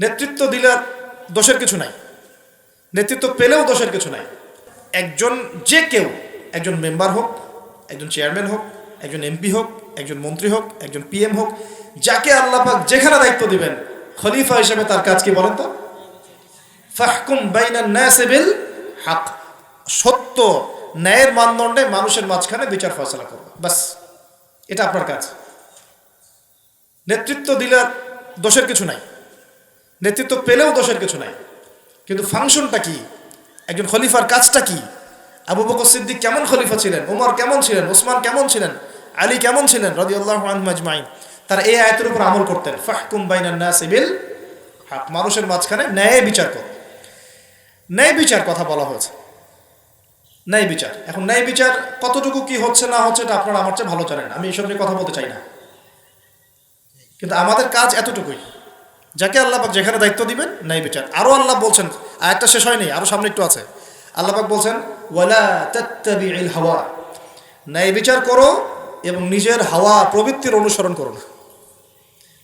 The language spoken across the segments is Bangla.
নেতৃত্ব দিলে দোষের কিছু নাই। নেতৃত্ব পেলেও দোষের কিছু নাই। একজন যে কেউ, একজন মেম্বার হোক, একজন চেয়ারম্যান হোক, একজন এমপি হোক, একজন মন্ত্রী হোক, একজন পিএম হোক, যাকে আল্লাপাক যেখানে দায়িত্ব দিবেন, খলিফা হিসেবে তার কাজ কি বলেন তো? ফাহকুম বাইনান নাসি বিল হক। সত্য ন্যায়ের মানদণ্ডে মানুষের মাঝখানে বিচার ফয়সলা করবে বাস, এটা আপনার কাজ। নেতৃত্ব দিলে দোষের কিছু নাই। নেতৃত্ব পেলেও দোষের কিছু নাই। কিন্তু ফাংশনটা কি? একজন খলিফার কাজটা কি? আবু বকর সিদ্দিক কেমন খলিফা ছিলেন? উমর কেমন ছিলেন? ওসমান কেমন ছিলেন? আলী কেমন ছিলেন? রদিউল্লাহ আজমাইন। তারা এই আয়তের উপর আমল করতেন। ফাহকুম বাইনান নাসি বিল হক। মানুষের মাঝখানে ন্যায় বিচার কর। ন্যায় বিচার কথা বলা হয়েছে। ন্যায় বিচার। এখন ন্যায় বিচার কতটুকু কি হচ্ছে না হচ্ছে এটা আপনারা আমার চেয়ে ভালো জানেন আমি এসব নিয়ে কথা বলতে চাই না। কিন্তু আমাদের কাজ এতটুকুই। যাকে আল্লাপাক যেখানে দায়িত্ব দিবেন ন্যায় বিচার। আরও আল্লাহ বলছেন আরেকটা শেষ হয়নি আরও সামনে একটু আছে। আল্লাহ পাক বলছেন, ওয়ালা হাওয়া। ন্যায় বিচার করো এবং নিজের হাওয়া প্রবৃত্তির অনুসরণ করো না।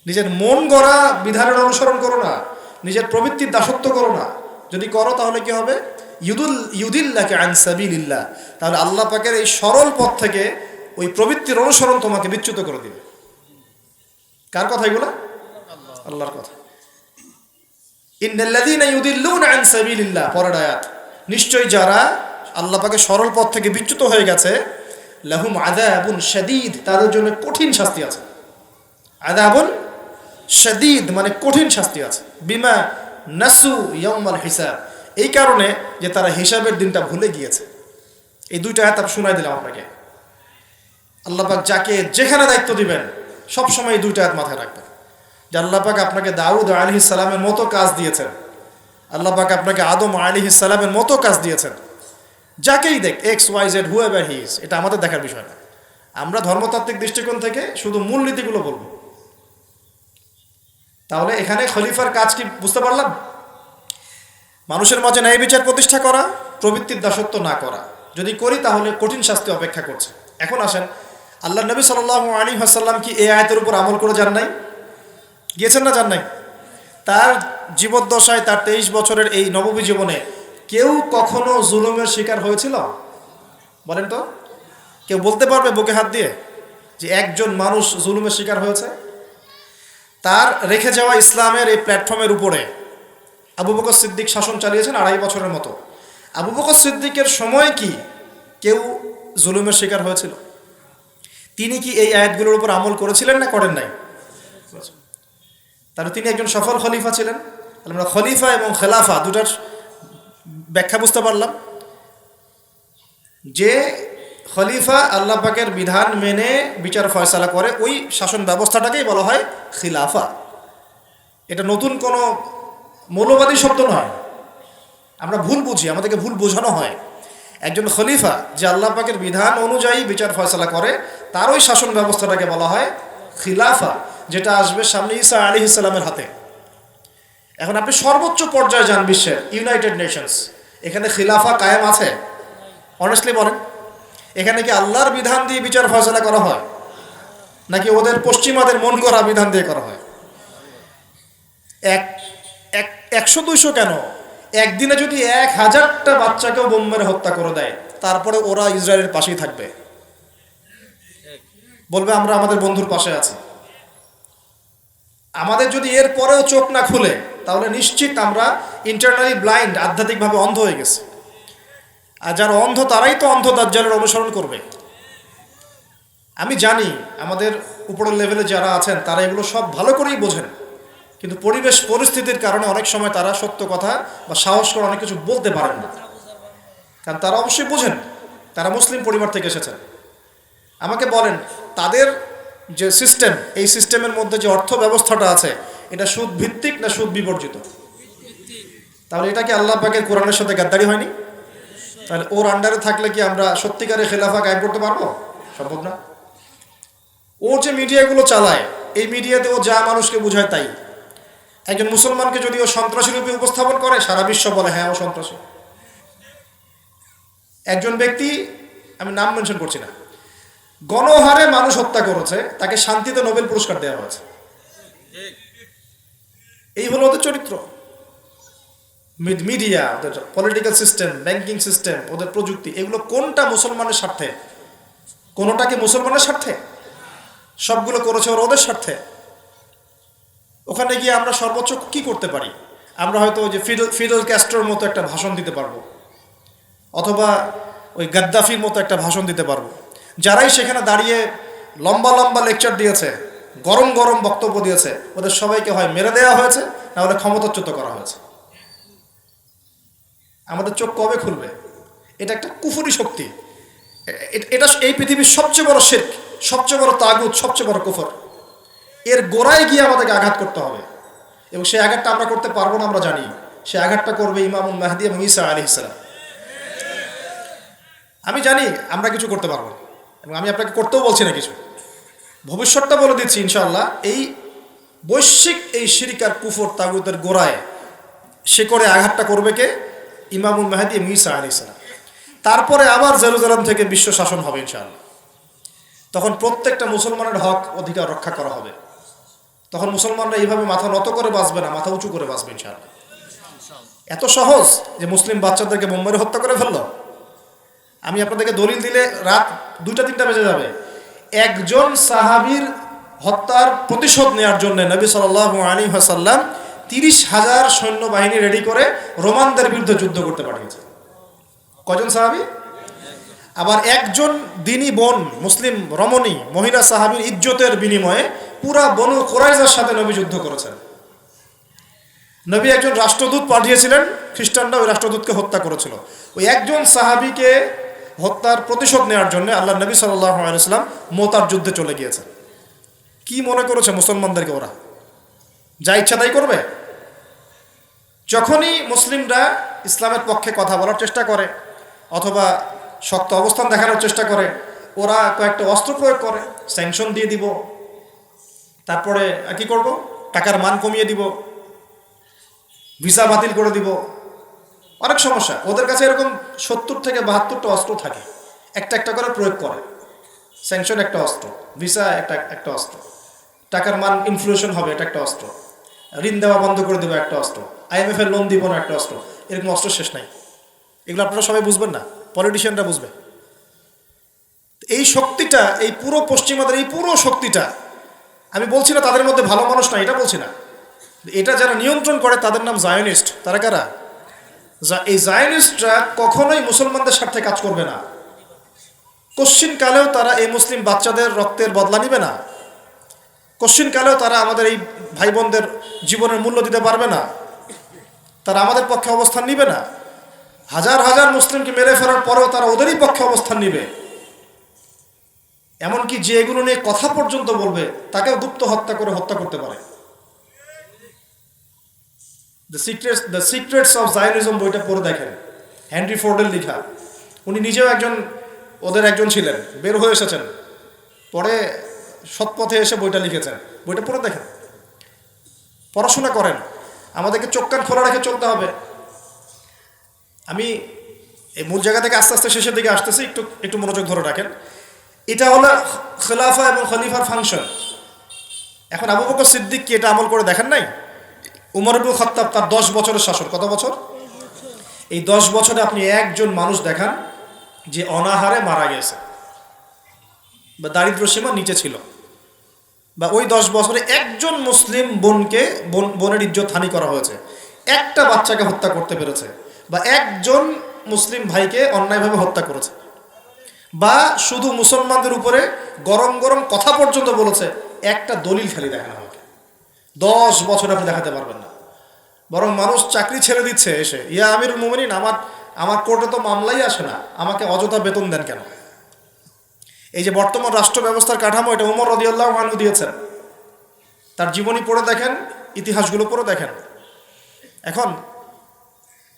নিজের মন গড়া বিধানের অনুসরণ করো না। নিজের প্রবৃত্তির দাসত্ব করো না। যদি করো তাহলে কি হবে? ইউদুল, ইউদিল্লাকে আনসাবিল্লাহ তাহলে আল্লাহ পাকের এই সরল পথ থেকে ওই প্রবৃত্তির অনুসরণ তোমাকে বিচ্যুত করে দিবে। কার কথা এগুলো? আল্লাহর কথা। আয়াত। নিশ্চয়ই যারা আল্লাহ পাকে সরল পথ থেকে বিচ্যুত হয়ে গেছে, লাহুম আযাবুন শাদীদ, তাদের জন্য কঠিন শাস্তি আছে। আযাবুন শাদীদ মানে কঠিন শাস্তি আছে। বিমা নাসু ইয়াউমাল হিসাব। এই কারণে যে তারা হিসাবের দিনটা ভুলে গিয়েছে। এই দুইটা আমি শোনাই দিলাম আপনাকে। আল্লাহ পাক যাকে যেখানে দায়িত্ব দিবেন, সবসময় এই দুইটা হাত মাথায় রাখবেন। যে আল্লাহ পাক আপনাকে দাউদ আলী সালামের মতো কাজ দিয়েছেন। আল্লাহ পাক আপনাকে আদম আলী সালামের মতো কাজ দিয়েছেন। যাকেই দেখ X Y Z whoever his এটা আমাদের দেখার বিষয় না। আমরা ধর্মতাত্ত্বিক দৃষ্টিকোণ থেকে শুধু মূলনীতিগুলো বলব। তাহলে এখানে খলিফার কাজ কি বুঝতে পারলাম? মানুষের মাঝে ন্যায় বিচার প্রতিষ্ঠা করা, প্রবৃত্তির দাসত্ব না করা। যদি করি তাহলে কঠিন শাস্তি অপেক্ষা করছে। এখন আসেন, আল্লাহ নবী সাল আলী হাসাল্লাম কি এ আয়তের উপর আমল করে যান নাই? গিয়েছেন না, যান নাই? তার জীবদ্দশায় তার তেইশ বছরের এই নবমী জীবনে কেউ কখনো জুলুমের শিকার হয়েছিল? বলেন তো। কেউ বলতে পারবে বুকে হাত দিয়ে যে একজন মানুষ জুলুমের শিকার হয়েছে? তার রেখে যাওয়া ইসলামের এই প্ল্যাটফর্মের উপরে আবু বকর সিদ্দিক শাসন চালিয়েছেন আড়াই বছরের মতো। আবু বকর সিদ্দিকের সময় কি কেউ জুলুমের শিকার হয়েছিল? তিনি কি এই আয়াতগুলোর উপর আমল করেছিলেন না করেন নাই? তাহলে তিনি একজন সফল খলিফা ছিলেন। আমরা খলিফা এবং খেলাফা দুটার ব্যাখ্যা বুঝতে পারলাম। যে খলিফা আল্লাহ পাকের বিধান মেনে বিচার ফয়সালা করে, ওই শাসন ব্যবস্থাটাকেই বলা হয় খিলাফা। এটা নতুন কোনো মৌলবাদী শব্দ নয়। আমরা ভুল বুঝি, আমাদেরকে ভুল বোঝানো হয়। একজন খলিফা যে আল্লাহ পাকের বিধান অনুযায়ী বিচার ফয়সলা করে, তার ওই শাসন ব্যবস্থাটাকে বলা হয় খিলাফা। যেটা আসবে সামনে ঈসা আলী ইসলামের হাতে। এখন আপনি সর্বোচ্চ পর্যায়ে যান বিশ্বের ইউনাইটেড নেশনস এখানে খিলাফা কায়েম আছে? অনেস্টলি বলেন। এখানে কি আল্লাহর বিধান দিয়ে বিচার ফয়সলা করা হয়? নাকি ওদের পশ্চিমাদের মন করা বিধান দিয়ে করা হয়? এক এক, একশো দুইশো কেন? একদিনে যদি এক হাজারটা বাচ্চাকেও বোম মেরে হত্যা করে দেয়, তারপরে ওরা ইসরায়েলের পাশেই থাকবে। বলবে, আমরা আমাদের বন্ধুর পাশে আছি। আমাদের যদি এর পরেও চোখ না খুলে, তাহলে নিশ্চিত আমরা ইন্টারনালি ব্লাইন্ড আধ্যাত্মিকভাবে অন্ধ হয়ে গেছি। আর যারা অন্ধ, তারাই তো অন্ধ দাজ্জালের অনুসরণ করবে। আমি জানি আমাদের উপরের লেভেলে যারা আছেন, তারা এগুলো সব ভালো করেই বোঝেন। কিন্তু পরিবেশ, পরিস্থিতির কারণে অনেক সময় তারা সত্য কথা বা সাহস করে অনেক কিছু বলতে পারেন না। কারণ তারা অবশ্যই বোঝেন, তারা মুসলিম পরিবার থেকে এসেছেন। আমাকে বলেন, তাদের যে সিস্টেম এই সিস্টেমের মধ্যে যে অর্থ ব্যবস্থাটা আছে, এটা সুদ ভিত্তিক না সুদ বিবর্জিত তাহলে এটা কি আল্লাহ পাকের কোরআনের সাথে গাদ্দারি হয়নি? তাহলে ওর আন্ডারে থাকলে কি আমরা সত্যিকারের খেলাফা কায়েম করতে পারব? সম্ভব না। ও যে মিডিয়াগুলো চালায়, এই মিডিয়াতে ও যা মানুষকে বোঝায় তাই। একজন মুসলমানকে যদি ও সন্ত্রাসী রূপে উপস্থাপন করে, সারা বিশ্ব বলে হ্যাঁ ও সন্ত্রাসী। একজন ব্যক্তি, আমি নাম মেনশন করছি না গণহারে মানুষ হত্যা করেছে, তাকে শান্তিতে নোবেল পুরস্কার দেওয়া হয়েছে। এই হলো ওদের চরিত্র। মিড- মিডিয়া ওদের পলিটিক্যাল সিস্টেম ব্যাংকিং সিস্টেম ওদের প্রযুক্তি, এগুলো কোনটা মুসলমানের স্বার্থে? কোনোটা কি মুসলমানের স্বার্থে? সবগুলো করেছে ওরা ওদের স্বার্থে। ওখানে গিয়ে আমরা সর্বোচ্চ কি করতে পারি? আমরা হয়তো ওই যে ফিডেল ফিডেল ক্যাস্ট্রোর মতো একটা ভাষণ দিতে পারব। অথবা ওই গাদ্দাফির মতো একটা ভাষণ দিতে পারব। যারাই সেখানে দাঁড়িয়ে লম্বা লম্বা লেকচার দিয়েছে, গরম গরম বক্তব্য দিয়েছে, ওদের সবাইকে হয় মেরে দেওয়া হয়েছে, না হলে ক্ষমতাচ্যুত করা হয়েছে। আমাদের চোখ কবে খুলবে? এটা একটা কুফুরি শক্তি। এটা এই পৃথিবীর সবচেয়ে বড় শেখ সবচেয়ে বড় তাগুত, সবচেয়ে বড় কুফর। এর গোড়ায় গিয়ে আমাদেরকে আঘাত করতে হবে। এবং সেই আঘাতটা আমরা করতে পারব না, আমরা জানি। সে আঘাতটা করবে ইমামুল মাহদি এবং ঈসা আলী ইসলাম আমি জানি আমরা কিছু করতে পারব না। এবং আমি আপনাকে করতেও বলছি না কিছু। ভবিষ্যৎটা বলে দিচ্ছি, ইনশাআল্লাহ, এই বৈশ্বিক এই শিরিকার কুফর তাগুতের গোড়ায় সে করে আঘাতটা করবে কে? ইমামুল মাহাদি ঈসা আলী ইসলাম তারপরে আবার জেরুজালাম থেকে বিশ্ব শাসন হবে, ইনশাআল্লাহ। তখন প্রত্যেকটা মুসলমানের হক অধিকার রক্ষা করা হবে। তখন মুসলমানরা এইভাবে মাথা নত করে বাঁচবে না, মাথা উঁচু করে বাঁচবে, ইনশাআল্লাহ। এত সহজ যে মুসলিম বাচ্চাদেরকে মুম্বাইয়ে হত্যা করে ফেলল? আমি আপনাদেরকে দলিল দিলে রাত দুইটা, তিনটা বেজে যাবে। একজন সাহাবীর হত্যার প্রতিশোধ নেওয়ার জন্য নবী সাল আলী হাসাল্লাম তিরিশ হাজার সৈন্যবাহিনী রেডি করে রোমানদের বিরুদ্ধে যুদ্ধ করতে পাঠিয়েছে। কজন সাহাবী? আবার একজন দিনী বোন, মুসলিম, রমণী, মহিলা সাহাবীর ইজ্জতের বিনিময়ে পুরা বনু কোরাইজার সাথে নবী যুদ্ধ করেছেন। নবী একজন রাষ্ট্রদূত পাঠিয়েছিলেন, খ্রিস্টানরা ওই রাষ্ট্রদূতকে হত্যা করেছিল। ওই একজন সাহাবীকে হত্যার প্রতিশোধ নেওয়ার জন্য আল্লাহ নবী সাল্লাম মোতার যুদ্ধে চলে গিয়েছে কি মনে করেছে মুসলমানদেরকে ওরা? যা ইচ্ছা তাই করবে? যখনই মুসলিমরা ইসলামের পক্ষে কথা বলার চেষ্টা করে, অথবা শক্ত অবস্থান দেখানোর চেষ্টা করে, ওরা কয়েকটা অস্ত্র প্রয়োগ করে স্যাংশন দিয়ে দিব, তারপরে কি করব? টাকার মান কমিয়ে দিব ভিসা বাতিল করে দিব অনেক সমস্যা। ওদের কাছে এরকম সত্তর থেকে বাহাত্তরটা অস্ত্র থাকে। একটা একটা করে প্রয়োগ করে। স্যাংশন একটা অস্ত্র ভিসা একটা একটা অস্ত্র। টাকার মান ইনফ্লেশন হবে, এটা একটা অস্ত্র। ঋণ দেওয়া বন্ধ করে দেবো, একটা অস্ত্র। আইএমএফ এর লোন দিব না, একটা অস্ত্র। এরকম অস্ত্র শেষ নাই। এগুলো আপনারা সবাই বুঝবেন না। পলিটিশিয়ানরা বুঝবে। এই শক্তিটা, এই পুরো পশ্চিমাদের, এই পুরো শক্তিটা, আমি বলছি না তাদের মধ্যে ভালো মানুষ না এটা বলছি না। এটা যারা নিয়ন্ত্রণ করে, তাদের নাম জায়নিস্ট তারা কারা? যা- এই জায়নিস্টরা কখনোই মুসলমানদের স্বার্থে কাজ করবে না। কশ্চিন কালেও তারা এই মুসলিম বাচ্চাদের রক্তের বদলা নিবে না। কশ্চিন কালেও তারা আমাদের এই ভাই বোনদের জীবনের মূল্য দিতে পারবে না। তারা আমাদের পক্ষে অবস্থান নিবে না। হাজার হাজার মুসলিমকে মেরে ফেলার পরেও তারা ওদেরই পক্ষে অবস্থান নিবে। এমনকি যে এগুলো নিয়ে কথা পর্যন্ত বলবে, তাকেও গুপ্ত হত্যা করে হত্যা করতে পারে। The secrets the secrets of Zionism বইটা পড়ে দেখেন। হেনরি ফোর্ডের লেখা। উনি নিজেও একজন, ওদের একজন ছিলেন, বের হয়ে এসেছেন। পরে সৎপথে এসে বইটা লিখেছেন। বইটা পড়ে দেখেন। পড়াশোনা করেন। আমাদেরকে চোখ কান খোলা রেখে চলতে হবে। আমি এই মূল জায়গা থেকে আস্তে আস্তে শেষের দিকে আসতেছি। একটু একটু মনোযোগ ধরে রাখেন। এটা হলো খেলাফা এবং খলিফার ফাংশন। এখন আবু বকর সিদ্দিক কি এটা আমল করে দেখেন নাই? উমর ইবুল খত্তাব তার দশ বছরের শাসন। কত বছর? এই দশ বছরে আপনি একজন মানুষ দেখান যে অনাহারে মারা গেছে বা দারিদ্র সীমা নিচে ছিল। বা ওই দশ বছরে একজন মুসলিম বোনকে, বোন, বোনের ইজ্জত হানি করা হয়েছে। একটা বাচ্চাকে হত্যা করতে পেরেছে বা একজন মুসলিম ভাইকে অন্যায়ভাবে হত্যা করেছে বা শুধু মুসলমানদের উপরে গরম গরম কথা পর্যন্ত বলেছে, একটা দলিল খালি দেখানো দশ বছর আপনি দেখাতে পারবেন না। বরং মানুষ চাকরি ছেড়ে দিচ্ছে এসে, ইয়া আমির মোমিনিন, আমার আমার কোর্টে তো মামলাই আসে না, আমাকে অযথা বেতন দেন কেন? এই যে বর্তমান রাষ্ট্র ব্যবস্থার কাঠামো, এটা উমর রদিয়াল্লাহ মানু দিয়েছেন। তার জীবনী পড়ে দেখেন, ইতিহাসগুলো পড়ে দেখেন। এখন,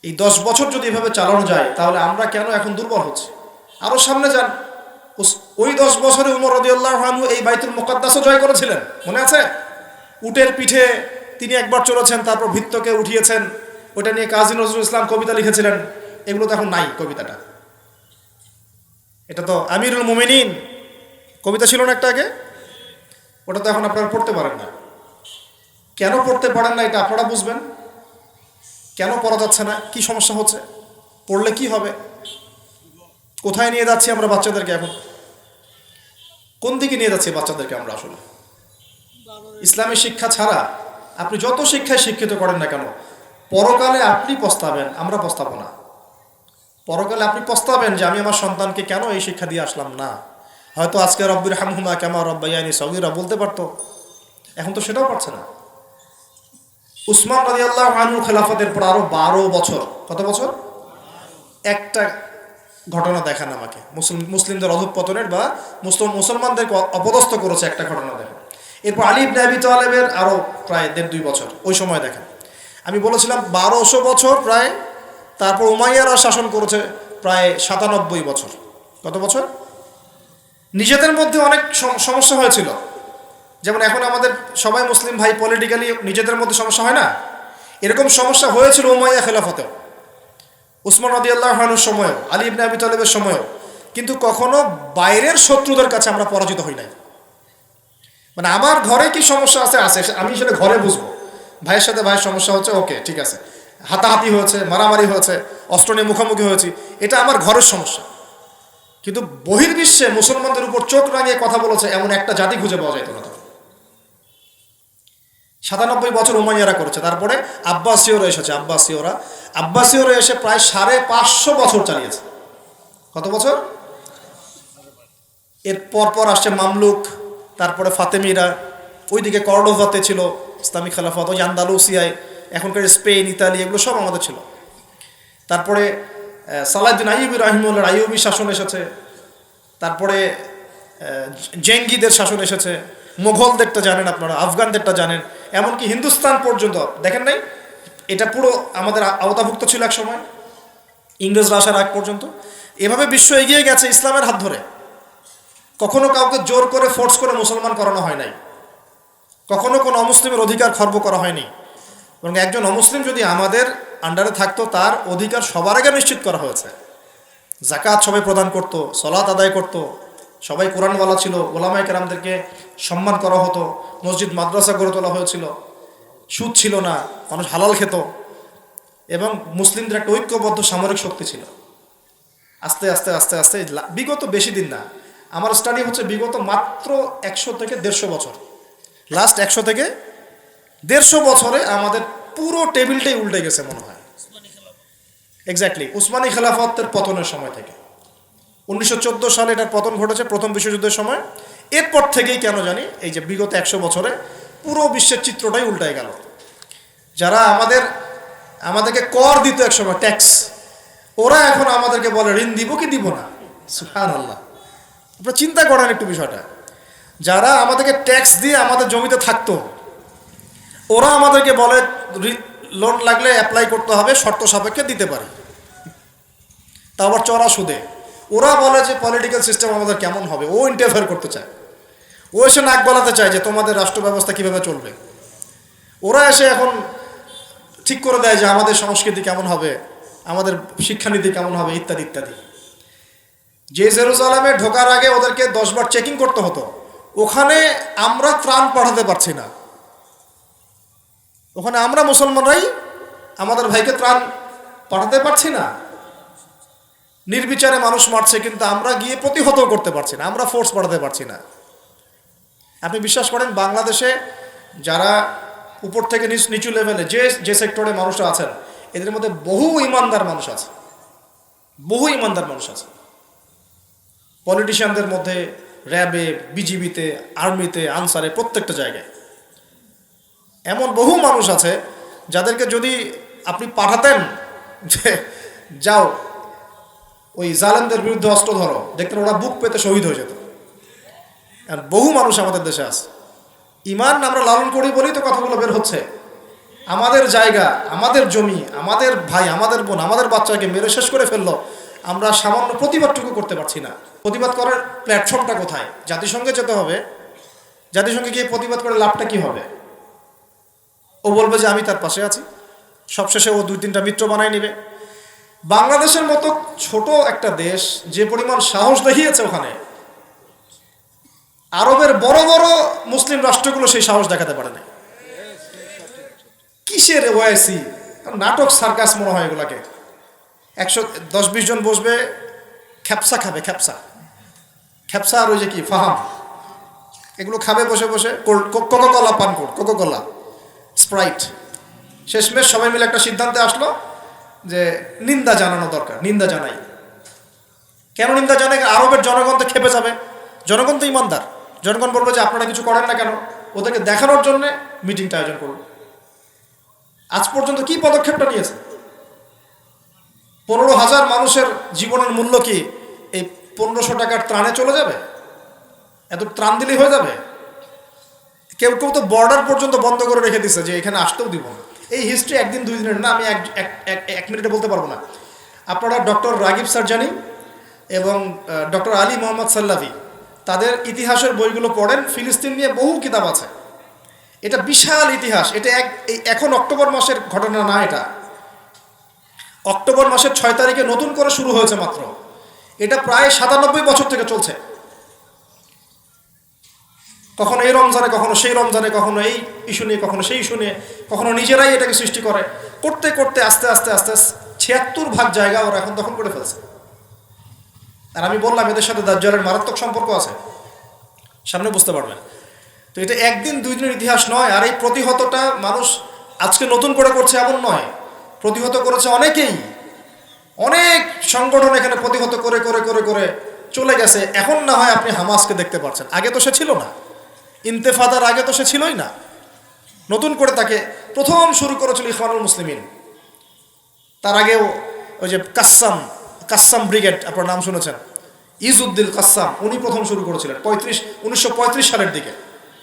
এই দশ বছর যদি এভাবে চালানো যায়, তাহলে আমরা কেন এখন দুর্বল হচ্ছি? আরও সামনে যান। ওই দশ বছরে উমর রদিয়াল্লাহ আনহু এই বাইতুল মোকাদ্দাসও জয় করেছিলেন, মনে আছে? উটের পিঠে তিনি একবার চলেছেন, তারপর ভিত্তকে উঠিয়েছেন। ওটা নিয়ে কাজী নজরুল ইসলাম কবিতা লিখেছিলেন। এগুলো তো এখন নাই কবিতাটা। এটা তো আমিরুল মুমিনিন। কবিতা ছিল না একটা আগে? ওটা তো এখন আপনারা পড়তে পারেন না। কেন পড়তে পারেন না এটা আপনারা বুঝবেন। কেন পড়া যাচ্ছে না? কি সমস্যা হচ্ছে? পড়লে কি হবে? কোথায় নিয়ে যাচ্ছি আমরা বাচ্চাদেরকে এখন? কোন দিকে নিয়ে যাচ্ছি বাচ্চাদেরকে আমরা আসলে? ইসলামী শিক্ষা ছাড়া আপনি যত শিক্ষায় শিক্ষিত করেন না কেন, পরকালে আপনি পস্তাবেন, আমরা পস্তাবো না। পরকালে আপনি পস্তাবেন যে আমি আমার সন্তানকে কেন এই শিক্ষা দিয়ে আসলাম না? হয়তো আজকে রব্বির হামহুমা কেমা রব্বাইয়ানি সৌদিরা বলতে পারতো, এখন তো সেটাও পারছে না। উসমান রাজি আল্লাহ আনু খেলাফতের পর আরও বারো বছর, কত বছর? একটা ঘটনা দেখান আমাকে। মুসলিম মুসলিমদের অধঃপতনের বা মুসলিম মুসলমানদেরকে অপদস্থ করেছে একটা ঘটনা দেখেন। এরপর আলী ইবনে আবি তালেবের আরও প্রায় দেড় দুই বছর, ওই সময় দেখেন। আমি বলেছিলাম বারোশো বছর প্রায়, তারপর উমাইয়ারা শাসন করেছে প্রায় সাতানব্বই বছর। কত বছর? নিজেদের মধ্যে অনেক সম- সমস্যা হয়েছিল। যেমন এখন আমাদের সবাই মুসলিম ভাই পলিটিক্যালি নিজেদের মধ্যে সমস্যা হয় না? এরকম সমস্যা হয়েছিল উমাইয়া খেলাফতেও। উসমান রদি আল্লাহানুর সময়ও, আলী ইবনে আবি তালেবের সময়ও। কিন্তু কখনো বাইরের শত্রুদের কাছে আমরা পরাজিত হই নাই। মানে আমার ঘরে কি সমস্যা আছে? আছে আমি সেটা ঘরে বুঝব। ভাইয়ের সাথে ভাইয়ের সমস্যা হচ্ছে, ওকে, ঠিক আছে। হাতাহাতি হয়েছে, মারামারি হয়েছে, অস্ত্র নিয়ে মুখোমুখি হয়েছি, এটা আমার ঘরের সমস্যা। কিন্তু বহির্বিশ্বে মুসলমানদের উপর চোখ রাঙিয়ে কথা বলেছে, এমন একটা জাতি খুঁজে পাওয়া যায় না সাতানব্বই বছর উমাইয়ারা করেছে, তারপরে আব্বাসীয়রা এসেছে, আব্বাসীয়রা। আব্বাসীয়রা এসে প্রায় সাড়ে পাঁচশো বছর চালিয়েছে। কত বছর? এর পর আসছে মামলুক তারপরে ফাতেমিরা ওইদিকে কর্ডোভাতে ছিল ইসলামিক খেলাফত ওই আন্দালুসিয়ায় এখনকার স্পেন ইতালি এগুলো সব আমাদের ছিল। তারপরে আহ, সালাউদ্দিন আইয়ুবি রাহিমুল্লাহ আইয়ুবি শাসন এসেছে। তারপরে জেঙ্গিদের শাসন এসেছে। মোঘলদেরটা জানেন আপনারা আফগানদেরটা জানেন। এমনকি হিন্দুস্তান পর্যন্ত দেখেন নাই? এটা পুরো আমাদের আওতাভুক্ত ছিল এক সময় ইংরেজরা আসার আগ পর্যন্ত। এভাবে বিশ্ব এগিয়ে গেছে ইসলামের হাত ধরে। কখনো কাউকে জোর করে ফোর্স করে মুসলমান করানো হয় নাই। কখনো কোনো অমুসলিমের অধিকার খর্ব করা হয়নি। এবং একজন অমুসলিম যদি আমাদের আন্ডারে থাকতো, তার অধিকার সবার আগে নিশ্চিত করা হয়েছে। জাকাত সবাই প্রদান করত সলাত আদায় করত, সবাই কোরআনওয়ালা ছিল ওলামাই কেরামদেরকে সম্মান করা হতো, মসজিদ, মাদ্রাসা গড়ে তোলা হয়েছিল। সুদ ছিল না, মানুষ হালাল খেত এবং মুসলিমদের একটা ঐক্যবদ্ধ সামরিক শক্তি ছিল। আস্তে আস্তে আস্তে আস্তে, বিগত বেশি দিন না আমার স্টাডি হচ্ছে বিগত মাত্র একশো থেকে দেড়শো বছর। লাস্ট একশো থেকে দেড়শো বছরে আমাদের পুরো টেবিলটাই উল্টে গেছে মনে হয়। এক্স্যাক্টলি উসমানী খেলাফতের পতনের সময় থেকে। উনিশশো চোদ্দ সালে এটার পতন ঘটেছে প্রথম বিশ্বযুদ্ধের সময়। এরপর থেকেই কেন জানি এই যে বিগত একশো বছরে পুরো বিশ্বের চিত্রটাই উল্টায় গেল। যারা আমাদের আমাদেরকে কর দিত একসময় ট্যাক্স ওরা এখন আমাদেরকে বলে ঋণ দিব কি দিব না? সুহান আল্লাহ আপনারা চিন্তা করেন একটু বিষয়টা। যারা আমাদেরকে ট্যাক্স দিয়ে আমাদের জমিতে থাকতো, ওরা আমাদেরকে বলে লোন লাগলে অ্যাপ্লাই করতে হবে, শর্ত সাপেক্ষে দিতে পারে। তা আবার চড়া সুদে। ওরা বলে যে পলিটিক্যাল সিস্টেম আমাদের কেমন হবে? ও ইন্টারফেয়ার করতে চায়। ও এসে নাক গলাতে চায় যে, তোমাদের রাষ্ট্র ব্যবস্থা কীভাবে চলবে? ওরা এসে এখন ঠিক করে দেয় যে, আমাদের সংস্কৃতি কেমন হবে? আমাদের শিক্ষানীতি কেমন হবে? ইত্যাদি ইত্যাদি। যে জেরুজালামে ঢোকার আগে ওদেরকে দশবার চেকিং করতে হতো। ওখানে আমরা ত্রাণ পাঠাতে পারছি না। ওখানে আমরা মুসলমানরাই আমাদের ভাইকে ত্রাণ পাঠাতে পারছি না। নির্বিচারে মানুষ মারছে, কিন্তু আমরা গিয়ে প্রতিহত করতে পারছি না। আমরা ফোর্স পাঠাতে পারছি না। আপনি বিশ্বাস করেন, বাংলাদেশে যারা উপর থেকে নিচ, নিচু লেভেলে যে যে সেক্টরে মানুষরা আছেন, এদের মধ্যে বহু ইমানদার মানুষ আছে। বহু ইমানদার মানুষ আছে। পলিটিশিয়ানদের মধ্যে র্যাবে, বিজিবিতে, আর্মিতে, আনসারে প্রত্যেকটা জায়গায়। এমন বহু মানুষ আছে যাদেরকে যদি আপনি পাঠাতেন যে, যাও, ওই জালেমদের বিরুদ্ধে অস্ত্র ধরো, দেখতেন ওরা বুক পেতে শহীদ হয়ে যেত। আর বহু মানুষ আমাদের দেশে আছে। ইমান আমরা লালন করি বলেই তো কথাগুলো বের হচ্ছে। আমাদের জায়গা, আমাদের জমি, আমাদের ভাই, আমাদের বোন, আমাদের বাচ্চাকে মেরে শেষ করে ফেলল। আমরা সামান্য প্রতিবাদটুকু করতে পারছি না। প্রতিবাদ করার প্ল্যাটফর্মটা কোথায়? জাতিসংঘে যেতে হবে। জাতিসংঘে গিয়ে প্রতিবাদ করে লাভটা কি হবে? ও বলবে যে, আমি তার পাশে আছি। সবশেষে ও দুই তিনটা মিত্র বানায় নেবে। বাংলাদেশের মতো ছোট একটা দেশ যে পরিমাণ সাহস দেখিয়েছে ওখানে, আরবের বড় বড় মুসলিম রাষ্ট্রগুলো সেই সাহস দেখাতে পারে না কিসের ওয়াইসি? নাটক, সার্কাস মনে হয় এগুলাকে। একশো দশ বিশ জন বসবে, খ্যাপসা খাবে, খ্যাপসা। খ্যাপসা আর ওই যে কি, ফাহাম। এগুলো খাবে বসে বসে কোকো কলা পান কর কোকো কলা স্প্রাইট। শেষমেশ সবাই মিলে একটা সিদ্ধান্তে আসলো যে নিন্দা জানানো দরকার, নিন্দা জানাই। কেন নিন্দা জানাই? আরবের জনগণ তো খেপে যাবে। জনগণ তো ইমানদার। জনগণ বলবে যে আপনারা কিছু করেন না কেন? ওদেরকে দেখানোর জন্য মিটিংটা আয়োজন করল আজ পর্যন্ত কি পদক্ষেপটা নিয়েছে? পনেরো হাজার মানুষের জীবনের মূল্য কি এই পনেরোশো টাকার ত্রাণে চলে যাবে? এত ত্রাণ দিলেই হয়ে যাবে? কেউ কেউ তো বর্ডার পর্যন্ত বন্ধ করে রেখে দিচ্ছে যে এখানে আসতেও দিব না। এই হিস্ট্রি একদিন দুই দিনের না, আমি এক, এক- মিনিটে বলতে পারব না। আপনারা ডক্টর রাগিব সার্জানি এবং ডক্টর আলী মোহাম্মদ সাল্লাভি, তাদের ইতিহাসের বইগুলো পড়েন। ফিলিস্তিন নিয়ে বহু কিতাব আছে। এটা বিশাল ইতিহাস। এটা এক এখন অক্টোবর মাসের ঘটনা না এটা। অক্টোবর মাসের ছয় তারিখে নতুন করে শুরু হয়েছে মাত্র। এটা প্রায় সাতানব্বই বছর থেকে চলছে। কখনো এই রমজানে, কখনো সেই রমজানে, কখনো এই ইস্যু নিয়ে, কখনো সেই ইস্যু নিয়ে, কখনো নিজেরাই এটাকে সৃষ্টি করে। করতে করতে, আস্তে আস্তে আস্তে ছিয়াত্তর ভাগ জায়গা ওরা এখন দখল করে ফেলছে। আর আমি বললাম, এদের সাথে দাজ্জালের মারাত্মক সম্পর্ক আছে। সামনে বুঝতে পারবেন। তো এটা একদিন দুই দিনের ইতিহাস নয়, আর এই প্রতিহতটা মানুষ আজকে নতুন করে করছে এমন নয়। প্রতিহত করেছে অনেকেই। অনেক সংগঠন এখানে প্রতিহত করে করে করে করে চলে গেছে। এখন না হয় আপনি হামাসকে দেখতে পাচ্ছেন আগে তো সে ছিল না। ইন্তেফাদার আগে তো সে ছিলই না। নতুন করে তাকে প্রথম শুরু করেছিল ইফানুল মুসলিমিন। তার আগেও ওই যে কাসাম কাসাম ব্রিগেড, আপনার নাম শুনেছেন? ইজউদ্দিল কাসাম উনি প্রথম শুরু করেছিলেন। পঁয়ত্রিশ, উনিশশো সালের দিকে।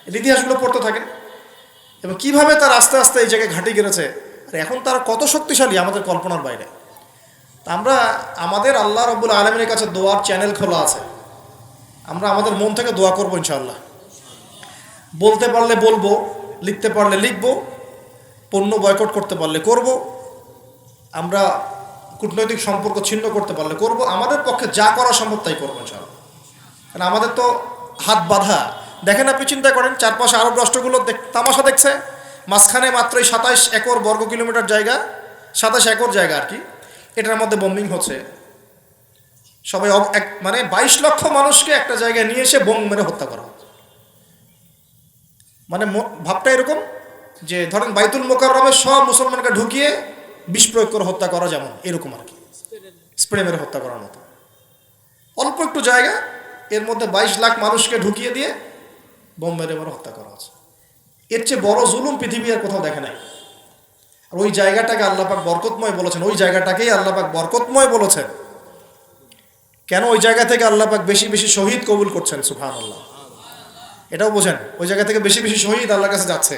ইতিহাসগুলো পড়তে থাকেন। এবং কীভাবে তার আস্তে আস্তে এই জায়গায় ঘাঁটি গেড়েছে এখন তারা কত শক্তিশালী আমাদের কল্পনার বাইরে। তা আমরা আমাদের আল্লাহ রব্বুল আলমের কাছে দোয়ার চ্যানেল খোলা আছে। আমরা আমাদের মন থেকে দোয়া করব ইনশাল্লাহ বলতে পারলে বলব, লিখতে পারলে লিখব, পণ্য বয়কট করতে পারলে করব, আমরা কূটনৈতিক সম্পর্ক ছিন্ন করতে পারলে করব, আমাদের পক্ষে যা করা সম্ভব তাই করব ইনশাআল্লাহ। কারণ আমাদের তো হাত বাঁধা। দেখেন আপনি চিন্তা করেন, চারপাশে আরব রাষ্ট্রগুলো দেখ- তামাশা দেখছে। মাঝখানে মাত্র মাত্রই সাতাইশ একর বর্গ কিলোমিটার জায়গা, সাতাশ একর জায়গা আর কি। এটার মধ্যে বোম্বিং হচ্ছে। সবাই এক মানে বাইশ লক্ষ মানুষকে একটা জায়গায় নিয়ে এসে বোম মেরে হত্যা করা। মানে ভাবটা এরকম যে ধরেন বাইতুল মোকাররমে সব মুসলমানকে ঢুকিয়ে বিষ প্রয়োগ করে হত্যা করা যেমন, এরকম আর কি। স্প্রে মেরে হত্যা করার মতো। অল্প একটু জায়গা, এর মধ্যে বাইশ লাখ মানুষকে ঢুকিয়ে দিয়ে বোম মেরে মেরে হত্যা করা হচ্ছে। এর চেয়ে বড় জুলুম পৃথিবী আর কোথাও দেখে নাই। আর ওই জায়গাটাকে আল্লাপাক বরকতময় বলেছেন। ওই জায়গাটাকেই আল্লাপাক বরকতময় বলেছেন। কেন ওই জায়গা থেকে আল্লাপাক বেশি বেশি শহীদ কবুল করছেন? সুফান আল্লাহ এটাও বোঝেন, ওই জায়গা থেকে বেশি বেশি শহীদ আল্লাহর কাছে যাচ্ছে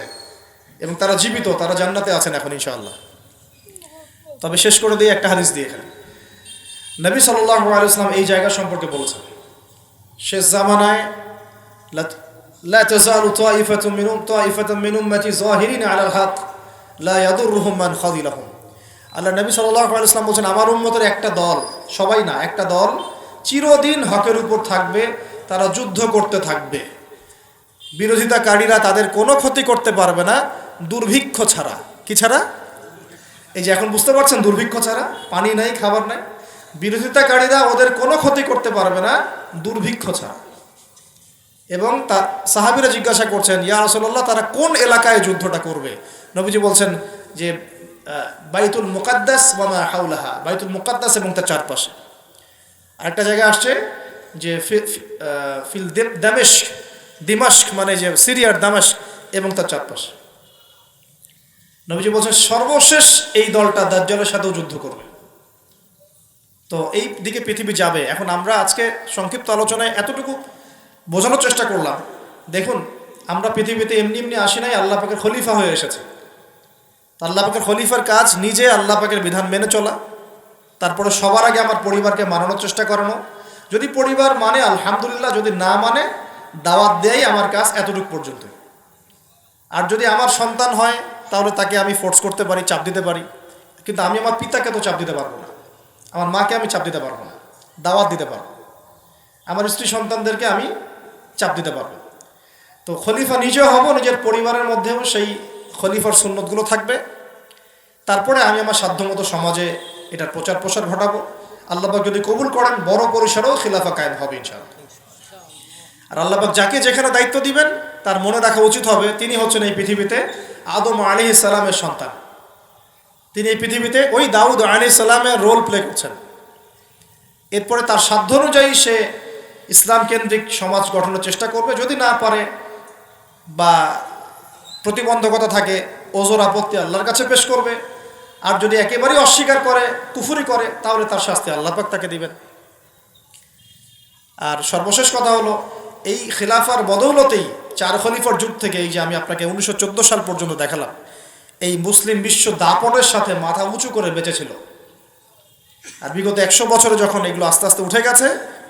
এবং তারা জীবিত, তারা জান্নাতে আছেন এখন ইনশাআল্লাহ। তবে শেষ করে দিয়ে একটা হাদিস দিয়ে এখানে। নবী সাল্লাহ আলাইসলাম এই জায়গা সম্পর্কে বলেছেন, শেষ জামানায় لا تزال طائفة من طائفة من أمتي ظاهرين على الحق لا يضرهم من خذلهم আল্লাহ নবী সাল্লাহ আলাইসলাম বলছেন আমার উম্মতের একটা দল সবাই না একটা দল চিরদিন হকের উপর থাকবে তারা যুদ্ধ করতে থাকবে বিরোধিতাকারীরা তাদের কোনো ক্ষতি করতে পারবে না দুর্ভিক্ষ ছাড়া কি ছাড়া এই যে এখন বুঝতে পারছেন দুর্ভিক্ষ ছাড়া পানি নাই খাবার নাই বিরোধিতাকারীরা ওদের কোনো ক্ষতি করতে পারবে না দুর্ভিক্ষ ছাড়া এবং তা সাহাবিরা জিজ্ঞাসা করছেন, ইয়া রসল্লাহ তারা কোন এলাকায় যুদ্ধটা করবে? নবীজি বলছেন যে বাইতুল মুকাদ্দাস বা হাউলাহা বাইতুল মুকাদ্দাস এবং তার চারপাশে। আরেকটা জায়গায় আসছে যে ফিল দেম- দামেস্ক মানে যে, সিরিয়ার দামেস্ক এবং তার চারপাশে। নবীজি বলছেন, সর্বশেষ এই দলটা দাজ্জালের সাথেও যুদ্ধ করবে। তো এই দিকে পৃথিবী যাবে। এখন আমরা আজকে সংক্ষিপ্ত আলোচনায় এতটুকু বোঝানোর চেষ্টা করলাম। দেখুন, আমরা পৃথিবীতে এমনি এমনি আসি নাই, আল্লাহ পাকের খলিফা হয়ে এসেছে। আল্লাহ পাকের খলিফার কাজ নিজে আল্লাহ পাকের বিধান মেনে চলা। তারপরে সবার আগে আমার পরিবারকে মানানোর চেষ্টা করানো। যদি পরিবার মানে আলহামদুলিল্লাহ, যদি না মানে দাওয়াত দেয় আমার কাজ এতটুকু পর্যন্ত। আর যদি আমার সন্তান হয়, তাহলে তাকে আমি ফোর্স করতে পারি, চাপ দিতে পারি। কিন্তু আমি আমার পিতাকে তো চাপ দিতে পারব না। আমার মাকে আমি চাপ দিতে পারব না। দাওয়াত দিতে পারব। আমার স্ত্রী সন্তানদেরকে আমি চাপ দিতে পারবে। তো খলিফা নিজেও হব, নিজের পরিবারের মধ্যেও সেই খলিফার সুন্নতগুলো থাকবে। তারপরে আমি আমার সাধ্যমতো সমাজে এটার প্রচার প্রসার ঘটাবো আল্লাহবাক যদি কবুল করেন, বড় পরিসরেও খিলাফা কায়েম হবে ইনশাআল্লাহ। আর আল্লাহবাক যাকে যেখানে দায়িত্ব দিবেন, তার মনে রাখা উচিত হবে, তিনি হচ্ছেন এই পৃথিবীতে আদম আলী সালামের সন্তান। তিনি এই পৃথিবীতে ওই দাউদ আলী সালামের রোল প্লে করছেন। এরপরে তার সাধ্য অনুযায়ী সে ইসলাম কেন্দ্রিক সমাজ গঠনের চেষ্টা করবে। যদি না পারে বা প্রতিবন্ধকতা থাকে, ওজোর আপত্তি আল্লাহর কাছে পেশ করবে। আর যদি একেবারেই অস্বীকার করে, কুফুরি করে, তাহলে তার শাস্তি আল্লাহ পাক তাকে দিবেন। আর সর্বশেষ কথা হলো, এই খিলাফার বদৌলতেই চার খলিফার যুগ থেকে এই যে আমি আপনাকে উনিশশো চোদ্দ সাল পর্যন্ত দেখালাম, এই মুসলিম বিশ্ব দাপটের সাথে মাথা উঁচু করে বেঁচেছিল। আর বিগত একশো বছরে যখন এগুলো আস্তে আস্তে উঠে গেছে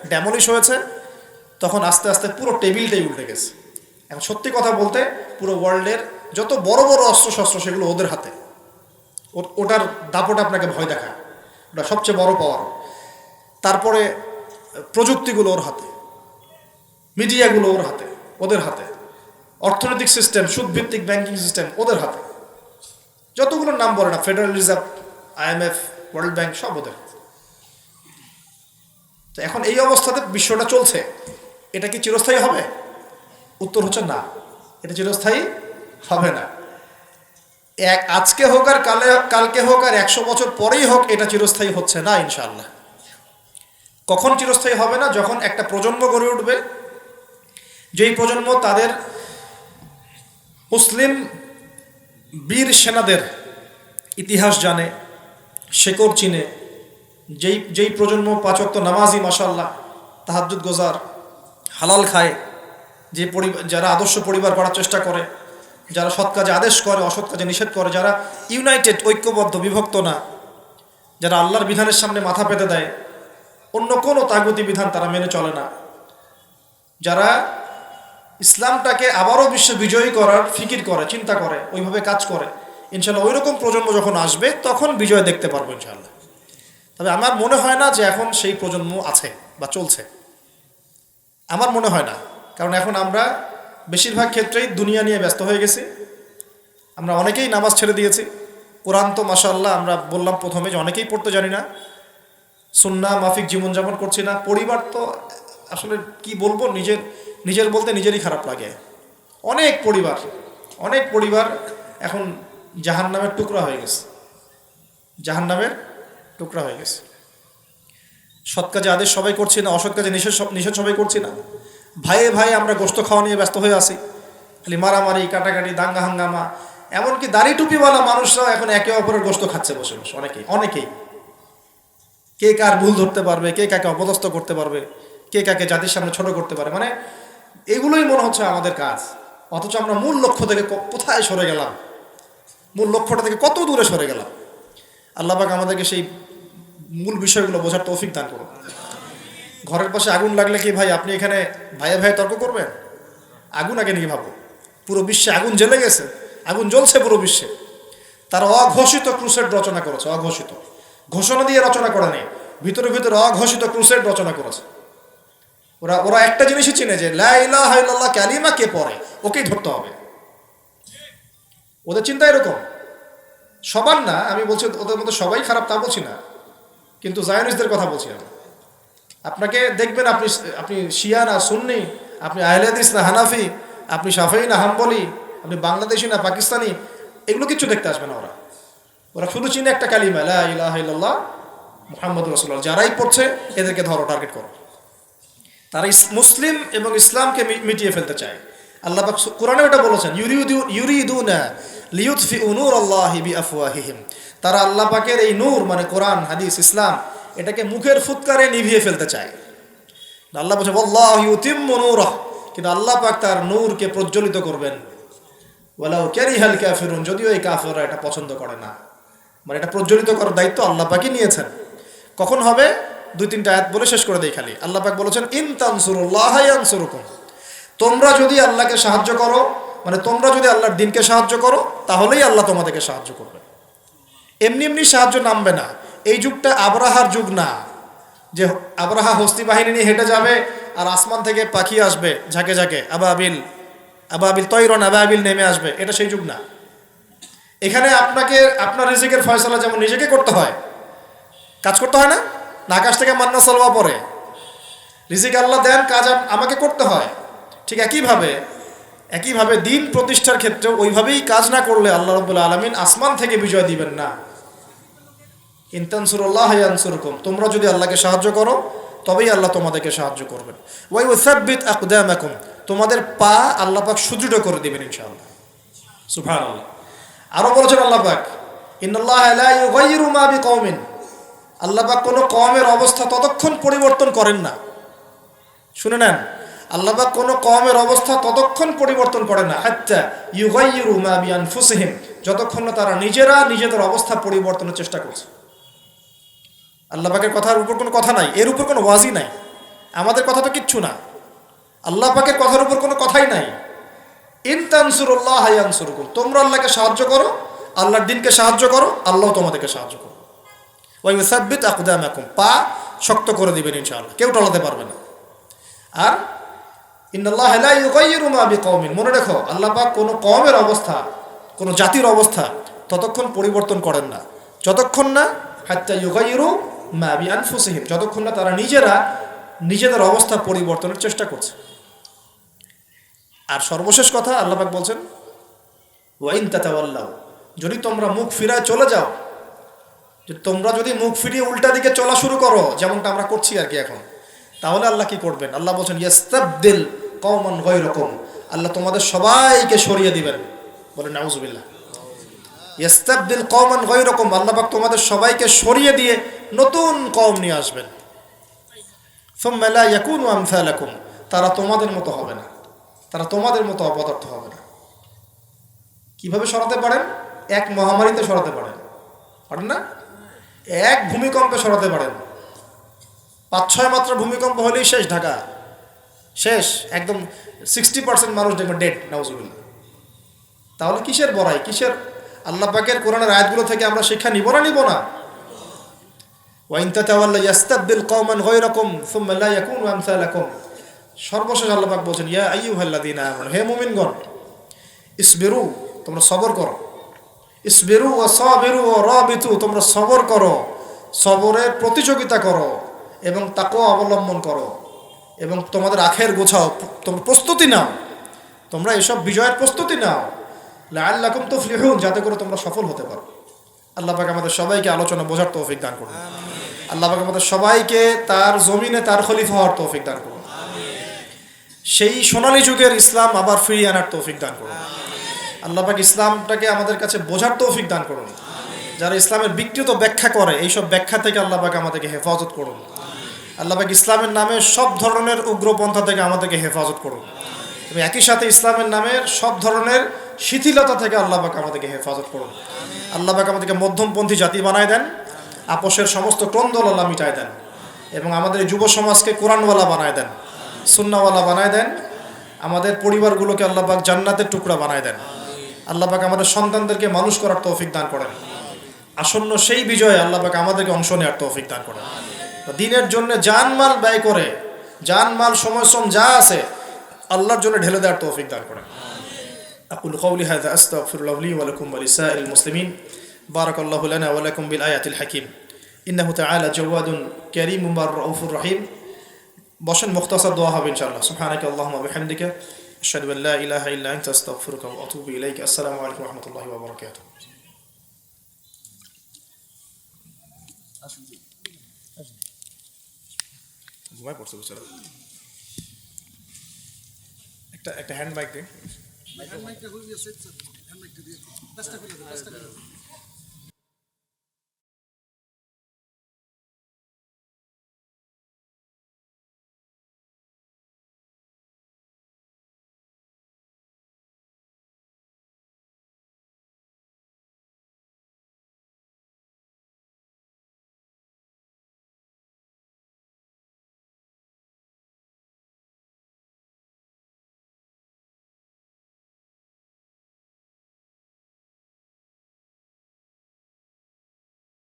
ড্যামলিশ হয়েছে, তখন আস্তে আস্তে পুরো টেবিলটাই উঠে গেছে। এখন সত্যি কথা বলতে পুরো ওয়ার্ল্ডের যত বড় বড় অস্ত্র শস্ত্র সেগুলো ওদের হাতে। ওটার দাপট আপনাকে ভয় দেখায়। ওটা সবচেয়ে বড় পাওয়ার তারপরে প্রযুক্তিগুলো ওর হাতে। মিডিয়াগুলো ওর হাতে, ওদের হাতে। অর্থনৈতিক সিস্টেম সুদভিত্তিক ব্যাংকিং সিস্টেম ওদের হাতে। যতগুলোর নাম বলে না federal reserve IMF world bank সব ওদের হাতে। তো এখন এই অবস্থাতে বিশ্বটা চলছে, এটা কি চিরস্থায়ী হবে? উত্তর হচ্ছে না, এটা চিরস্থায়ী হবে না। এক আজকে হোক আর কালে, কালকে হোক আর একশো বছর পরেই হোক, এটা চিরস্থায়ী হচ্ছে না ইনশাল্লাহ কখন চিরস্থায়ী হবে না? যখন একটা প্রজন্ম গড়ে উঠবে, যেই প্রজন্ম তাদের মুসলিম বীর সেনাদের ইতিহাস জানে, শেকড় চিনে যেই যেই প্রজন্ম পাচক্ত নামাজি মাসাল্লাহ তাহাজুদ গোজার হালাল খায়, যে পরিবার যারা আদর্শ পরিবার করার চেষ্টা করে, যারা সৎ কাজে আদেশ করে, অসৎ কাজে নিষেধ করে, যারা ইউনাইটেড ঐক্যবদ্ধ, বিভক্ত না, যারা আল্লাহর বিধানের সামনে মাথা পেতে দেয়, অন্য কোনো তাগুতি বিধান তারা মেনে চলে না। যারা ইসলামটাকে আবারও বিশ্ব বিজয়ী করার ফিকির করে, চিন্তা করে, ওইভাবে কাজ করে ইনশাল্লাহ ওই রকম প্রজন্ম যখন আসবে, তখন বিজয় দেখতে পারব ইনশাল্লাহ তবে আমার মনে হয় না যে এখন সেই প্রজন্ম আছে বা চলছে। আমার মনে হয় না। কারণ এখন আমরা বেশিরভাগ ক্ষেত্রেই দুনিয়া নিয়ে ব্যস্ত হয়ে গেছি। আমরা অনেকেই নামাজ ছেড়ে দিয়েছি। কোরআন তো মাসাল্লাহ আমরা বললাম প্রথমে যে অনেকেই পড়তে জানি না। সুন্না, মাফিক জীবনযাপন করছি না। পরিবার তো আসলে কি বলব, নিজের নিজের বলতে নিজেরই খারাপ লাগে। অনেক পরিবার অনেক পরিবার এখন জাহান নামের টুকরা হয়ে গেছে। জাহান নামের টুকরা হয়ে গেছে সৎ কাজে আদেশ সবাই করছি না, অসৎ কাজে নিষেধ নিষেধ সবাই করছি না। ভাইয়ে ভাই আমরা গোস্ত খাওয়া নিয়ে ব্যস্ত হয়ে আছি। খালি মারামারি, কাটাকাটি, দাঙ্গা হাঙ্গামা, এমনকি দাড়ি টুপিওয়ালা মানুষরাও এখন একে অপরের গোস্ত খাচ্ছে বসে বসে, অনেকেই অনেকেই। কে কার ভুল ধরতে পারবে, কে কাকে অপদস্থ করতে পারবে, কে কাকে জাতির সামনে ছোট করতে পারে মানে এগুলোই মনে হচ্ছে আমাদের কাজ। অথচ আমরা মূল লক্ষ্য থেকে কোথায় সরে গেলাম? মূল লক্ষ্যটা থেকে কত দূরে সরে গেলাম? আল্লাহ পাক আমাদেরকে সেই মূল বিষয়গুলো বোঝার তৌফিক দান করুন। ঘরের পাশে আগুন লাগলে কি ভাই আপনি এখানে ভাইয়ে ভাইয়ে তর্ক করবেন? আগুন আগে নিয়ে ভাবো পুরো বিশ্বে আগুন জ্বলে গেছে, আগুন জ্বলছে পুরো বিশ্বে। তারা অঘোষিত ক্রুসেড রচনা করেছে, অঘোষিত। ঘোষণা দিয়ে রচনা করা নেই, ভিতরে ভিতরে অঘোষিত ক্রুসেড রচনা করেছে। ওরা ওরা একটা জিনিসই চিনে যে, লা ইলাহা ইল্লাল্লাহ কালিমা কে পড়ে? ওকেই ধরতে হবে। ওদের চিন্তা এরকম। সবার না, আমি বলছি ওদের মধ্যে সবাই খারাপ তা বলছি না। কিন্তু জায়নিসদের কথা বলছি আমি। আপনাকে দেখবেন আপনি আপনি শিয়া না সুন্নি, আপনি আহলেদিস না হানাফি, আপনি সাফাই না হাম্বলি, আপনি বাংলাদেশি না পাকিস্তানি, এগুলো কিচ্ছু দেখতে আসবে না ওরা। ওরা শুধু চিনে একটা কালিমা মুহাম্মদ যারাই পড়ছে, এদেরকে ধরো টার্গেট করো। তারা মুসলিম এবং ইসলামকে মিটিয়ে ফেলতে চায়। আল্লাহ পাক কোরআনে ওটা বলেছেন বিআফওয়াহিহিম। তারা আল্লাহ পাকের এই নূর মানে কোরআন, হাদিস, ইসলাম, এটাকে মুখের ফুৎকারে নিভিয়ে ফেলতে চায়। আল্লাহ বলছে আল্লাহ কিন্তু আল্লাহ পাক তার নূরকে প্রজ্বলিত করবেন। ওয়ালাউ ক্যারিহাল কাফিরুন, যদিও এই কাফেররা এটা পছন্দ করে না। মানে এটা প্রজ্বলিত করার দায়িত্ব আল্লাহ পাকই নিয়েছেন। কখন হবে? দুই তিনটা আয়াত বলে শেষ করে দেই খালি। আল্লাহ পাক বলেছেন, ইন তানসুরুল্লাহ ইয়ানসুরুকুম। তোমরা যদি আল্লাহকে সাহায্য করো মানে তোমরা যদি আল্লাহর দিনকে সাহায্য করো, তাহলেই আল্লাহ তোমাদেরকে সাহায্য করবে। এমনি এমনি সাহায্য নামবে না। এই যুগটা আবরাহার যুগ না। যে আবরাহা হস্তি বাহিনী নিয়ে হেঁটে যাবে আর আসমান থেকে পাখি আসবে ঝাঁকে ঝাঁকে, আবাবিল আবাবিল তৈরন, আবাবিল নেমে আসবে, এটা সেই যুগ না। এখানে আপনাকে, আপনার রিজিকের ফয়সলা যেমন নিজেকে করতে হয়, কাজ করতে হয় না? আকাশ থেকে মান্না সলবা পরে। রিজিক আল্লাহ দেন, কাজ আমাকে করতে হয়। ঠিক একইভাবে একইভাবে দিন প্রতিষ্ঠার ক্ষেত্রে ওইভাবেই কাজ না করলে আল্লাহ রবুল্লা আলমিন আসমান থেকে বিজয় দিবেন না। ইনতানসুরল্লাহ তোমরা যদি আল্লাহকে সাহায্য করো, তবেই আল্লাহ তোমাদেরকে সাহায্য করবেন। ওয়াই ওসাব্বিত আকদামাকুম, তোমাদের পা আল্লাহ পাক সুদৃঢ় করে দিবেন ইনশাআল্লাহ। সুবহানাল্লাহ। আরও বলেছেন আল্লাহ পাক মা বিকওমিন, আল্লাহ কোনো কওমের অবস্থা ততক্ষণ পরিবর্তন করেন না। শুনে নেন আল্লাহ পাক কোনো কওমের অবস্থা ততক্ষণ পরিবর্তন করে না। হাত্তা ইউগাইয়িরু মা বিআনফুসিহিম, যতক্ষণ না তারা নিজেরা নিজেদের অবস্থা পরিবর্তনের চেষ্টা করছে। আল্লাহ পাকের কথার উপর কোনো কথা নাই, এর উপর কোনো ওয়াজি নাই, আমাদের কথা তো কিচ্ছু না। আল্লাহ পাকের কথার উপর কোনো কথাই নাই। ইনতানসুরুল্লাহ হায়ানসুরকুম তোমরা আল্লাহকে সাহায্য করো, আল্লাহর দিনকে সাহায্য করো, আল্লাহ তোমাদেরকে সাহায্য করো। ওই সাব্বিত আকুদামাকুম, পা শক্ত করে দিবেন ইনশাআল্লাহ, কেউ টলাতে পারবে না। আর মনে রেখো, আল্লাহ পাক কোনো কওমের অবস্থা, কোনো জাতির অবস্থা ততক্ষণ পরিবর্তন করেন না। যতক্ষণ না হাত্তা ইউগাইয়িরু মা বিআনফুসিহিম, যতক্ষণ না তারা নিজেরা নিজেদের অবস্থা পরিবর্তনের চেষ্টা করছে। আর সর্বশেষ কথা আল্লাহ পাক বলছেন, ওয়াইন তাতাওয়াল্লাও যদি তোমরা মুখ ফিরায় চলে যাও তোমরা যদি মুখ ফিরিয়ে উল্টা দিকে চলা শুরু করো, যেমনটা আমরা করছি আর কি এখন তাহলে আল্লাহ কি করবেন? আল্লাহ বলছেন, ইয়াস্তাবদিল কওমান গায়রাকুম। আল্লাহ তোমাদের সবাইকে সরিয়ে দিবেন। বলে নাউজুবিল্লাহ। ইয়াস্তাবদিল কওমান গায়রাকুম। আল্লাহ পাক তোমাদের সবাইকে সরিয়ে দিয়ে নতুন কওম নিয়ে আসবেন। সুম্মা লা ইয়াকুনু আমসালাকুম। তারা তোমাদের মতো হবে না। তারা তোমাদের মতো অপদার্থ হবে না। কীভাবে সরাতে পারেন? এক মহামারীতে সরাতে পারেন। পারেন না? এক ভূমিকম্পে সরাতে পারেন। পাঁচ, ছয় মাত্রা ভূমিকম্প হলেই শেষ ঢাকা। শেষ, একদম সিক্সটি পার্সেন্ট মানুষ দেখবেন ডেড নাউজুবিল্লা তাহলে কিসের বড়াই? কিসের? আল্লাহ পাকের কোরআনের আয়াতগুলো থেকে আমরা শিক্ষা নিব না নিব না? সর্বশেষ বলছেন হে তোমরা সবর করো। তোমরা সবর করো। সবরে প্রতিযোগিতা করো। এবং তাকেও অবলম্বন করো। এবং তোমাদের আখের গোছাও তোমরা প্রস্তুতি নাও। তোমরা এসব বিজয়ের প্রস্তুতি নাও। লাল্লাকুম তো ফ্লিহুন যাতে করে তোমরা সফল হতে পারো। আল্লাহ পাক আমাদের সবাইকে আলোচনা বোঝার তৌফিক দান করুন। আল্লাহ পাক আমাদের সবাইকে তার জমিনে তার খলিফা হওয়ার তৌফিক দান করুন। সেই সোনালী যুগের ইসলাম আবার ফিরিয়ে আনার তৌফিক দান করুন। আল্লাহ পাক ইসলামটাকে আমাদের কাছে বোঝার তৌফিক দান করুন। যারা ইসলামের বিকৃত ব্যাখ্যা করে এইসব ব্যাখ্যা থেকে আল্লাহ পাক আমাদেরকে হেফাজত করুন। আল্লাহ পাক ইসলামের নামে সব ধরনের উগ্রপন্থা থেকে আমাদেরকে হেফাজত করুন। এবং একই সাথে ইসলামের নামের সব ধরনের শিথিলতা থেকে আল্লাহ পাক আমাদেরকে হেফাজত করুন। আল্লাহ পাক আমাদেরকে মধ্যমপন্থী জাতি বানায় দেন, আপোষের সমস্ত ক্রন্দল আল্লাহ মিটায় দেন এবং আমাদের যুব সমাজকে কোরআনওয়ালা বানায় দেন, সুন্নাওয়ালা বানায় দেন, আমাদের পরিবারগুলোকে আল্লাহ পাক জান্নাতের টুকরা বানায় দেন। আল্লাহ পাক আমাদের সন্তানদেরকে মানুষ করার তৌফিক দান করেন। আসন্ন সেই বিজয়ে আল্লাহ পাক আমাদেরকে অংশ নেওয়ার তৌফিক দান করেন। দিনের জন্য জানমাল ব্যয় করে জানমাল সময় শ্রম যা আছে আল্লাহর জন্য ঢেলে দেওয়ার তৌফিক দান করেন أقول قولي هذا أستغفر الله لي ولكم ولسائر المسلمين بارك الله لنا ولكم بالآيات الحكيم إنه تعالى جواد كريم رؤوف رحيم বসেন মুখতাসার দোয়া হবে ইনশাআল্লাহ সুবহানাকা আল্লাহুম্মা ওয়া বিহামদিকা আশহাদু আল লা ইলাহা ইল্লা আনতা আস্তাগফিরুকা ওয়া আতুবু ইলাইক আসসালামু আলাইকুম ওয়া রাহমাতুল্লাহি ওয়া বারাকাতুহু ঘুমায় পড়ছে বেচারা একটা একটা হ্যান্ড বাইক দে। হ্যান্ড মাইকটা হয়ে গেছে হ্যান্ড মাইকটা দিয়ে।